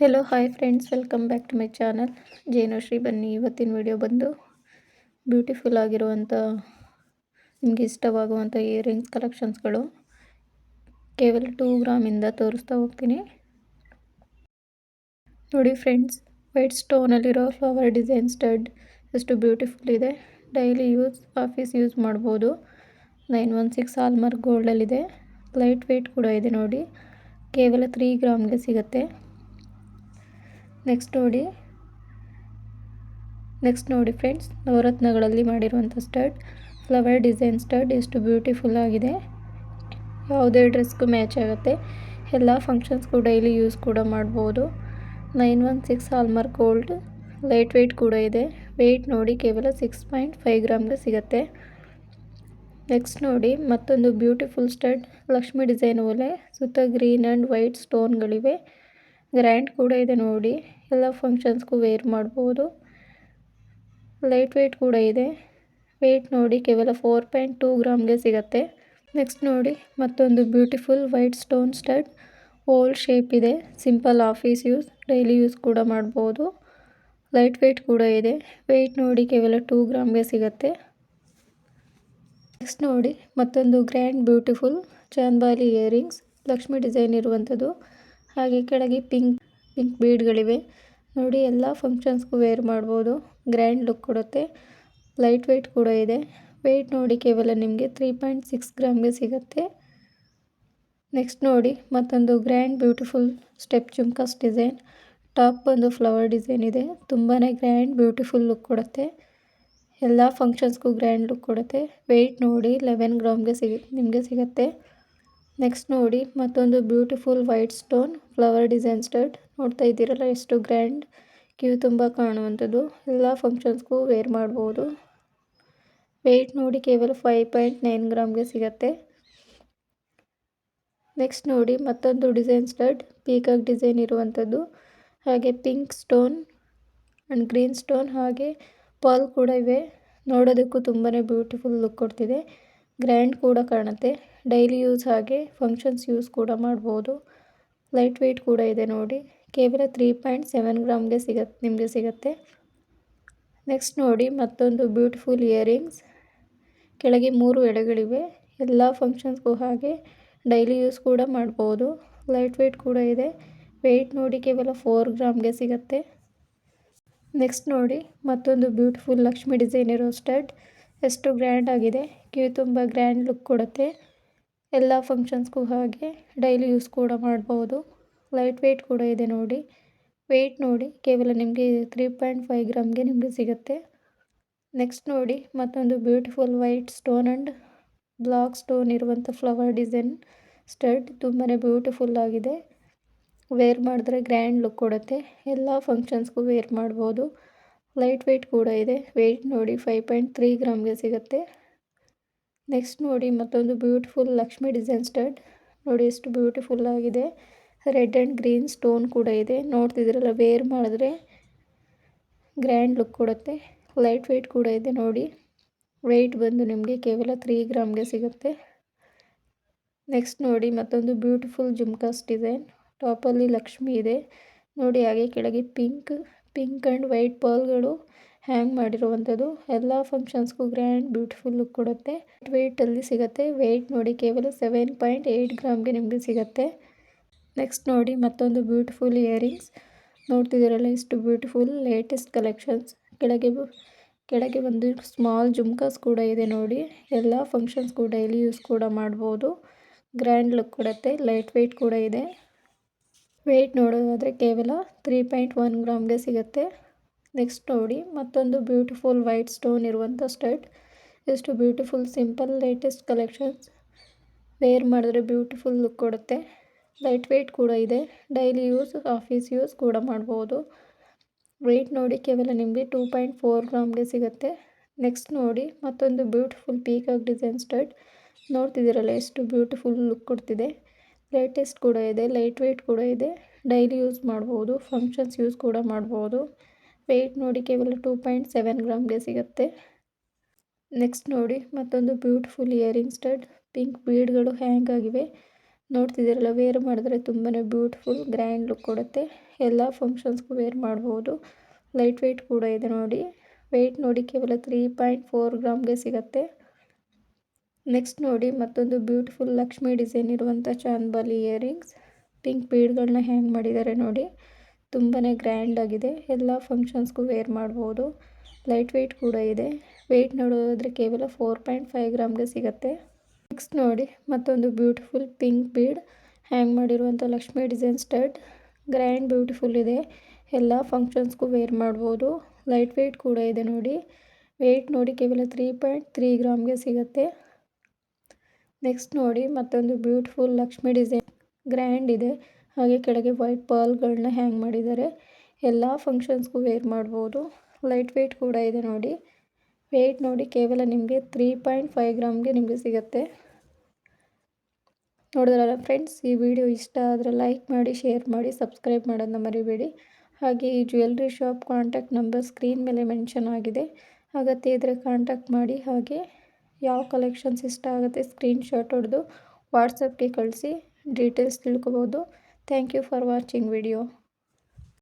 Hello hi friends welcome back to my channel Jenushree ಬನ್ನಿ. ಇವತ್ತಿನ video ಬಂದು beautiful ಆಗಿರುವಂಥ ನಿಮಗೆ ಇಷ್ಟವಾಗುವಂಥ ಇಯರಿಂಗ್ಸ್ ಕಲೆಕ್ಷನ್ಸ್ಗಳು ಕೇವಲ ಟೂ ಗ್ರಾಮಿಂದ ತೋರಿಸ್ತಾ ಹೋಗ್ತೀನಿ. ನೋಡಿ ಫ್ರೆಂಡ್ಸ್ ವೈಟ್ ಸ್ಟೋನಲ್ಲಿರೋ ಫ್ಲವರ್ ಡಿಸೈನ್ ಸ್ಟಡ್ ಎಷ್ಟು ಬ್ಯೂಟಿಫುಲ್ ಇದೆ. ಡೈಲಿ ಯೂಸ್ ಆಫೀಸ್ ಯೂಸ್ ಮಾಡ್ಬೋದು. ನೈನ್ ಒನ್ ಸಿಕ್ಸ್ ಆಲ್ಮಾರ್ಕ್ ಗೋಲ್ಡಲ್ಲಿದೆ ಲೈಟ್ ವೆಯ್ಟ್ ಕೂಡ ಇದೆ ನೋಡಿ. ಕೇವಲ ತ್ರೀ ಗ್ರಾಮ್ಗೆ ಸಿಗುತ್ತೆ. ನೆಕ್ಸ್ಟ್ ನೋಡಿ. ನೆಕ್ಸ್ಟ್ ನೋಡಿ ಫ್ರೆಂಡ್ಸ್ ನವರತ್ನಗಳಲ್ಲಿ ಮಾಡಿರುವಂಥ ಸ್ಟಡ್ ಫ್ಲವರ್ ಡಿಸೈನ್ ಸ್ಟಡ್ ಎಷ್ಟು ಬ್ಯೂಟಿಫುಲ್ ಆಗಿದೆ. ಯಾವುದೇ ಡ್ರೆಸ್ಗೂ ಮ್ಯಾಚ್ ಆಗುತ್ತೆ. ಎಲ್ಲ ಕೂಡ ಡೈಲಿ ಯೂಸ್ ಕೂಡ ಮಾಡ್ಬೋದು. Nine one six hallmark gold light weight ಕೂಡ ಇದೆ. ವೆಯ್ಟ್ ನೋಡಿ ಕೇವಲ ಸಿಕ್ಸ್ ಪಾಯಿಂಟ್ ಫೈವ್ ಗ್ರಾಮ್ಗೆ ಸಿಗುತ್ತೆ. ನೆಕ್ಸ್ಟ್ ನೋಡಿ ಮತ್ತೊಂದು ಬ್ಯೂಟಿಫುಲ್ ಸ್ಟಡ್ ಲಕ್ಷ್ಮಿ ಡಿಸೈನ್ ಓಲೆ ಸುತ್ತ ಗ್ರೀನ್ ಆ್ಯಂಡ್ ವೈಟ್ ಸ್ಟೋನ್ಗಳಿವೆ ಗ್ರ್ಯಾಂಡ್ ಕೂಡ ಇದೆ ನೋಡಿ. ಎಲ್ಲ ಫಂಕ್ಷನ್ಸ್ಗೂ ವೇರ್ ಮಾಡ್ಬೋದು. ಲೈಟ್ ವೆಯ್ಟ್ ಕೂಡ ಇದೆ. ವೆಯ್ಟ್ ನೋಡಿ ಕೇವಲ ಫೋರ್ ಪಾಯಿಂಟ್ ಟೂ ಗ್ರಾಮ್ಗೆ ಸಿಗುತ್ತೆ. ನೆಕ್ಸ್ಟ್ ನೋಡಿ ಮತ್ತೊಂದು beautiful white stone stud oval shape ಇದೆ. Simple office use daily use ಕೂಡ ಮಾಡ್ಬೋದು. ಲೈಟ್ ವೆಯ್ಟ್ ಕೂಡ ಇದೆ. ವೆಯ್ಟ್ ನೋಡಿ ಕೇವಲ ಟೂ ಗ್ರಾಮ್ಗೆ ಸಿಗುತ್ತೆ. ನೆಕ್ಸ್ಟ್ ನೋಡಿ ಮತ್ತೊಂದು grand beautiful chandbali earrings Lakshmi design ಇರುವಂಥದ್ದು. ಹಾಗೆ ಕೆಳಗೆ ಪಿಂಕ್ ಪಿಂಕ್ ಬೀಡ್ಗಳಿವೆ. ನೋಡಿ, ಎಲ್ಲ ಫಂಕ್ಷನ್ಸ್ಗೂ ವೇರ್ ಮಾಡ್ಬೋದು. ಗ್ರ್ಯಾಂಡ್ ಲುಕ್ ಕೊಡುತ್ತೆ. ಲೈಟ್ ವೆಯ್ಟ್ ಕೂಡ ಇದೆ. ವೆಯ್ಟ್ ನೋಡಿ ಕೇವಲ ನಿಮಗೆ ತ್ರೀ ಪಾಯಿಂಟ್ ಸಿಕ್ಸ್ ಗ್ರಾಮ್ಗೆ ಸಿಗುತ್ತೆ. ನೆಕ್ಸ್ಟ್ ನೋಡಿ, ಮತ್ತೊಂದು grand beautiful step jhumkas design top ಒಂದು ಫ್ಲವರ್ ಡಿಸೈನ್ ಇದೆ. ತುಂಬಾ ಗ್ರ್ಯಾಂಡ್ ಬ್ಯೂಟಿಫುಲ್ ಲುಕ್ ಕೊಡುತ್ತೆ. ಎಲ್ಲ ಫಂಕ್ಷನ್ಸ್ಗೂ ಗ್ರ್ಯಾಂಡ್ ಲುಕ್ ಕೊಡುತ್ತೆ. ವೆಯ್ಟ್ ನೋಡಿ ಲೆವೆನ್ ಗ್ರಾಮ್ಗೆ ಸಿಗ, ನಿಮಗೆ ಸಿಗುತ್ತೆ. ನೆಕ್ಸ್ಟ್ ನೋಡಿ, ಮತ್ತೊಂದು beautiful white stone flower design stud ನೋಡ್ತಾ ಇದ್ದೀರಲ್ಲ, ಎಷ್ಟು ಗ್ರ್ಯಾಂಡ್ ಕ್ಯೂ ತುಂಬ ಕಾಣುವಂಥದ್ದು. ಎಲ್ಲ ಫಂಕ್ಷನ್ಸ್ಗೂ ವೇರ್ ಮಾಡ್ಬೋದು. ವೆಯ್ಟ್ ನೋಡಿ ಕೇವಲ ಫೈವ್ ಪಾಯಿಂಟ್ ನೈನ್ ಗ್ರಾಮ್ಗೆ ಸಿಗುತ್ತೆ. ನೆಕ್ಸ್ಟ್ ನೋಡಿ, ಮತ್ತೊಂದು ಡಿಸೈನ್ ಸ್ಟಡ್ ಪೀಕಾಕ್ ಡಿಸೈನ್ ಇರುವಂಥದ್ದು. ಹಾಗೆ pink stone and green stone ಹಾಗೆ ಪಾಲ್ ಕೂಡ ಇವೆ. ನೋಡೋದಕ್ಕೂ ತುಂಬಾ ಬ್ಯೂಟಿಫುಲ್ ಲುಕ್ ಕೊಡ್ತಿದೆ. ಗ್ರ್ಯಾಂಡ್ ಕೂಡ ಕಾಣುತ್ತೆ. ಡೈಲಿ ಯೂಸ್ ಹಾಗೆ ಫಂಕ್ಷನ್ಸ್ ಯೂಸ್ ಕೂಡ ಮಾಡ್ಬೋದು. ಲೈಟ್ ವೆಯ್ಟ್ ಕೂಡ ಇದೆ ನೋಡಿ. ಕೇವಲ ತ್ರೀ ಪಾಯಿಂಟ್ ಸೆವೆನ್ ಗ್ರಾಮ್ಗೆ ಸಿಗತ್ತೆ ನಿಮಗೆ ಸಿಗುತ್ತೆ. ನೆಕ್ಸ್ಟ್ ನೋಡಿ ಮತ್ತೊಂದು ಬ್ಯೂಟಿಫುಲ್ ಇಯರಿಂಗ್ಸ್. ಕೆಳಗೆ ಮೂರು ಎಳೆಗಳಿವೆ. ಎಲ್ಲ ಫಂಕ್ಷನ್ಸ್ಗೂ ಹಾಗೆ ಡೈಲಿ ಯೂಸ್ ಕೂಡ ಮಾಡ್ಬೋದು. ಲೈಟ್ ವೆಯ್ಟ್ ಕೂಡ ಇದೆ. ವೆಯ್ಟ್ ನೋಡಿ ಕೇವಲ ಫೋರ್ ಗ್ರಾಮ್ಗೆ ಸಿಗುತ್ತೆ. ನೆಕ್ಸ್ಟ್ ನೋಡಿ ಮತ್ತೊಂದು ಬ್ಯೂಟಿಫುಲ್ ಲಕ್ಷ್ಮಿ ಡಿಸೈನ್ ಇರೋ ಸ್ಟಡ್. ಎಷ್ಟು ಗ್ರ್ಯಾಂಡ್ ಆಗಿದೆ. ಕಿವಿ ತುಂಬ ಗ್ರ್ಯಾಂಡ್ ಲುಕ್ ಕೊಡುತ್ತೆ. ಎಲ್ಲ ಫಂಕ್ಷನ್ಸ್ಗೂ ಹಾಗೆ. ಡೈಲಿ ಯೂಸ್ ಕೂಡ ಮಾಡ್ಬೋದು. ಲೈಟ್ ವೆಯ್ಟ್ ಕೂಡ ಇದೆ ನೋಡಿ. ವೆಯ್ಟ್ ನೋಡಿ ಕೇವಲ ನಿಮಗೆ ತ್ರೀ ಪಾಯಿಂಟ್ ಫೈವ್ ಗ್ರಾಮ್ಗೆ ನಿಮಗೆ ಸಿಗುತ್ತೆ. ನೆಕ್ಸ್ಟ್ ನೋಡಿ ಮತ್ತೊಂದು beautiful white stone and black stone ಇರುವಂಥ ಫ್ಲವರ್ ಡಿಸೈನ್ ಸ್ಟಡ್ ತುಂಬಾ ಬ್ಯೂಟಿಫುಲ್ ಆಗಿದೆ. ವೇರ್ ಮಾಡಿದ್ರೆ ಗ್ರ್ಯಾಂಡ್ ಲುಕ್ ಕೊಡುತ್ತೆ. ಎಲ್ಲ ಫಂಕ್ಷನ್ಸ್ಗೂ ವೇರ್ ಮಾಡ್ಬೋದು. ಲೈಟ್ ವೆಯ್ಟ್ ಕೂಡ ಇದೆ. ವೆಯ್ಟ್ ನೋಡಿ ಫೈವ್ ಪಾಯಿಂಟ್ ತ್ರೀ ಗ್ರಾಮ್ಗೆ ಸಿಗುತ್ತೆ. ನೆಕ್ಸ್ಟ್ ನೋಡಿ ಮತ್ತೊಂದು ಬ್ಯೂಟಿಫುಲ್ ಲಕ್ಷ್ಮಿ ಡಿಸೈನ್ ಸ್ಟಡ್ ನೋಡಿ ಎಷ್ಟು ಬ್ಯೂಟಿಫುಲ್ ಆಗಿದೆ. ರೆಡ್ ಆ್ಯಂಡ್ ಗ್ರೀನ್ ಸ್ಟೋನ್ ಕೂಡ ಇದೆ. ನೋಡ್ತಿದ್ದೀರಲ್ಲ ವೇರ್ ಮಾಡಿದ್ರೆ ಗ್ರ್ಯಾಂಡ್ ಲುಕ್ ಕೊಡುತ್ತೆ. ಲೈಟ್ ವೆಯ್ಟ್ ಕೂಡ ಇದೆ ನೋಡಿ. ವೆಯ್ಟ್ ಬಂದು ನಿಮಗೆ ಕೇವಲ ತ್ರೀ ಗ್ರಾಮ್ಗೆ ಸಿಗುತ್ತೆ. ನೆಕ್ಸ್ಟ್ ನೋಡಿ ಮತ್ತೊಂದು ಬ್ಯೂಟಿಫುಲ್ ಜುಮ್ಕಾಸ್ ಡಿಸೈನ್ ಟಾಪಲ್ಲಿ ಲಕ್ಷ್ಮಿ ಇದೆ. ನೋಡಿ ಹಾಗೆ ಕೆಳಗೆ ಪಿಂಕ್ ಪಿಂಕ್ ಆ್ಯಂಡ್ ವೈಟ್ ಪರ್ಲ್ಗಳು ಹ್ಯಾಂಗ್ ಮಾಡಿರುವಂಥದ್ದು. ಎಲ್ಲ ಫಂಕ್ಷನ್ಸ್ಗೂ ಗ್ರ್ಯಾಂಡ್ ಬ್ಯೂಟಿಫುಲ್ ಲುಕ್ ಕೊಡುತ್ತೆ. ವೆಯ್ಟಲ್ಲಿ ಸಿಗುತ್ತೆ. ವೆಯ್ಟ್ ನೋಡಿ ಕೇವಲ ಸೆವೆನ್ ಪಾಯಿಂಟ್ ಏಯ್ಟ್ ಗ್ರಾಮ್ಗೆ ನಿಮಗೆ ಸಿಗುತ್ತೆ. ನೆಕ್ಸ್ಟ್ ನೋಡಿ ಮತ್ತೊಂದು ಬ್ಯೂಟಿಫುಲ್ ಇಯರಿಂಗ್ಸ್. ನೋಡ್ತಿದ್ದೀರಲ್ಲ ಇಷ್ಟು ಬ್ಯೂಟಿಫುಲ್ ಲೇಟೆಸ್ಟ್ ಕಲೆಕ್ಷನ್ಸ್. ಕೆಳಗೆ ಕೆಳಗೆ ಒಂದು ಸ್ಮಾಲ್ ಜುಮ್ಕಾಸ್ ಕೂಡ ಇದೆ ನೋಡಿ. ಎಲ್ಲ ಫಂಕ್ಷನ್ಸ್ಗೂ ಡೈಲಿ ಯೂಸ್ ಕೂಡ ಮಾಡ್ಬೋದು. ಗ್ರ್ಯಾಂಡ್ ಲುಕ್ ಕೊಡುತ್ತೆ. ಲೈಟ್ ವೆಯ್ಟ್ ಕೂಡ ಇದೆ. ವೆಯ್ಟ್ ನೋಡೋದಾದರೆ ಕೇವಲ ತ್ರೀ ಪಾಯಿಂಟ್ ಒನ್ ಗ್ರಾಮ್ಗೆ ಸಿಗುತ್ತೆ. ನೆಕ್ಸ್ಟ್ ನೋಡಿ, ಮತ್ತೊಂದು ಬ್ಯೂಟಿಫುಲ್ ವೈಟ್ ಸ್ಟೋನ್ ಇರುವಂಥ ಸ್ಟಡ್ ಎಷ್ಟು beautiful simple latest collections wear ಮಾಡಿದ್ರೆ ಬ್ಯೂಟಿಫುಲ್ ಲುಕ್ ಕೊಡುತ್ತೆ. ಲೈಟ್ ವೆಯ್ಟ್ ಕೂಡ ಇದೆ. ಡೈಲಿ ಯೂಸ್ ಆಫೀಸ್ ಯೂಸ್ ಕೂಡ ಮಾಡ್ಬೋದು. ವೆಯ್ಟ್ ನೋಡಿ ಕೇವಲ ನಿಮಗೆ ಟೂ ಪಾಯಿಂಟ್ ಫೋರ್ ಗ್ರಾಮ್ಗೆ ಸಿಗುತ್ತೆ. ನೆಕ್ಸ್ಟ್ ನೋಡಿ, ಮತ್ತೊಂದು ಬ್ಯೂಟಿಫುಲ್ ಪೀಕಾಕ್ ಡಿಸೈನ್ ಸ್ಟಡ್ ನೋಡ್ತಿದ್ದೀರಲ್ಲ, ಎಷ್ಟು ಬ್ಯೂಟಿಫುಲ್ ಲುಕ್ ಕೊಡ್ತಿದೆ. ಲೇಟೆಸ್ಟ್ ಕೂಡ ಇದೆ, ಲೈಟ್ ವೆಯ್ಟ್ ಕೂಡ ಇದೆ. ಡೈಲಿ ಯೂಸ್ ಮಾಡ್ಬೋದು, ಫಂಕ್ಷನ್ಸ್ ಯೂಸ್ ಕೂಡ ಮಾಡ್ಬೋದು. ವೆಯ್ಟ್ ನೋಡಿ ಕೇವಲ ಟೂ ಪಾಯಿಂಟ್ ಸೆವೆನ್ ಗ್ರಾಮ್ಗೆ ಸಿಗುತ್ತೆ. ನೆಕ್ಸ್ಟ್ ನೋಡಿ, ಮತ್ತೊಂದು ಬ್ಯೂಟಿಫುಲ್ ಇಯರಿಂಗ್ ಸ್ಟಡ್. ಪಿಂಕ್ ಬೀಡ್ಗಳು ಹ್ಯಾಂಗ್ ಆಗಿವೆ? ನೋಡ್ತಿದ್ದೀರಲ್ಲ, ವೇರ್ ಮಾಡಿದ್ರೆ ತುಂಬಾ ಬ್ಯೂಟಿಫುಲ್, ಗ್ರ್ಯಾಂಡ್ ಲುಕ್ ಕೊಡುತ್ತೆ. ಎಲ್ಲ ಫಂಕ್ಷನ್ಸ್ಗೂ ವೇರ್ ಮಾಡ್ಬೋದು. ಲೈಟ್ ವೆಯ್ಟ್ ಕೂಡ ಇದೆ ನೋಡಿ. ವೆಯ್ಟ್ ನೋಡಿ ಕೇವಲ ತ್ರೀ ಪಾಯಿಂಟ್ ಫೋರ್ ಗ್ರಾಮ್ಗೆ ಸಿಗುತ್ತೆ. ನೆಕ್ಸ್ಟ್ ನೋಡಿ, ಮತ್ತೊಂದು ಬ್ಯೂಟಿಫುಲ್ ಲಕ್ಷ್ಮಿ ಡಿಸೈನ್ ಇರುವಂಥ ಚಾಂದ್ಬಾಲಿ ಇಯರಿಂಗ್ಸ್. ಪಿಂಕ್ ಬೀಡ್ಗಳನ್ನ ಹ್ಯಾಂಗ್ ಮಾಡಿದ್ದಾರೆ ನೋಡಿ. ತುಂಬಾ ಗ್ರ್ಯಾಂಡ್ ಆಗಿದೆ. ಎಲ್ಲ ಫಂಕ್ಷನ್ಸ್ಗೂ ವೇರ್ ಮಾಡ್ಬೋದು. ಲೈಟ್ ವೆಯ್ಟ್ ಕೂಡ ಇದೆ. ವೆಯ್ಟ್ ನೋಡೋದಾದರೆ ಕೇವಲ ಫೋರ್ ಪಾಯಿಂಟ್ ಫೈವ್ ಗ್ರಾಮ್ಗೆ ಸಿಗುತ್ತೆ. ನೆಕ್ಸ್ಟ್ ನೋಡಿ, ಮತ್ತೊಂದು ಬ್ಯೂಟಿಫುಲ್ ಪಿಂಕ್ ಬೀಡ್ ಹ್ಯಾಂಗ್ ಮಾಡಿರುವಂಥ Lakshmi design stud grand beautiful ಇದೆ. ಎಲ್ಲ ಫಂಕ್ಷನ್ಸ್ಗೂ ವೇರ್ ಮಾಡ್ಬೋದು. ಲೈಟ್ ವೆಯ್ಟ್ ಕೂಡ ಇದೆ ನೋಡಿ. ವೆಯ್ಟ್ ನೋಡಿ ಕೇವಲ ತ್ರೀ ಪಾಯಿಂಟ್ ತ್ರೀ ಗ್ರಾಮ್ಗೆ ಸಿಗುತ್ತೆ. ನೆಕ್ಸ್ಟ್ ನೋಡಿ ಮತ್ತೊಂದು ಬ್ಯೂಟಿಫುಲ್ ಲಕ್ಷ್ಮಿ ಡಿಸೈನ್ ಗ್ರ್ಯಾಂಡ್ ಇದೆ. ಹಾಗೆ ಕೆಳಗೆ ವೈಟ್ ಪರ್ಲ್ಗಳನ್ನ ಹ್ಯಾಂಗ್ ಮಾಡಿದ್ದಾರೆ. ಎಲ್ಲ ಫಂಕ್ಷನ್ಸ್ಗೂ ವೇರ್ ಮಾಡ್ಬೋದು. ಲೈಟ್ ವೆಯ್ಟ್ ಕೂಡ ಇದೆ ನೋಡಿ. ವೆಯ್ಟ್ ನೋಡಿ ಕೇವಲ ನಿಮಗೆ ತ್ರೀ ಪಾಯಿಂಟ್ ಫೈವ್ ಗ್ರಾಮ್ಗೆ ನಿಮಗೆ ಸಿಗುತ್ತೆ. ನೋಡಿದ್ರಲ್ಲ ಫ್ರೆಂಡ್ಸ್ ಈ ವಿಡಿಯೋ ಇಷ್ಟ ಆದರೆ ಲೈಕ್ ಮಾಡಿ ಶೇರ್ ಮಾಡಿ ಸಬ್ಸ್ಕ್ರೈಬ್ ಮಾಡೋದನ್ನ ಮರಿಬೇಡಿ. ಹಾಗೆ ಈ jewellery shop contact number screen ಮೇಲೆ ಮೆನ್ಷನ್ ಆಗಿದೆ. ಅಗತ್ಯ ಇದ್ದರೆ ಕಾಂಟ್ಯಾಕ್ಟ್ ಮಾಡಿ. ಹಾಗೆ ಯಾವ ಕಲೆಕ್ಷನ್ಸ್ ಇಷ್ಟ ಆಗುತ್ತೆ ಸ್ಕ್ರೀನ್ಶಾಟ್ ಹೊಡೆದು ವಾಟ್ಸಪ್ಗೆ ಕಳಿಸಿ ಡೀಟೇಲ್ಸ್ ತಿಳ್ಕೊಬೋದು thank you for watching video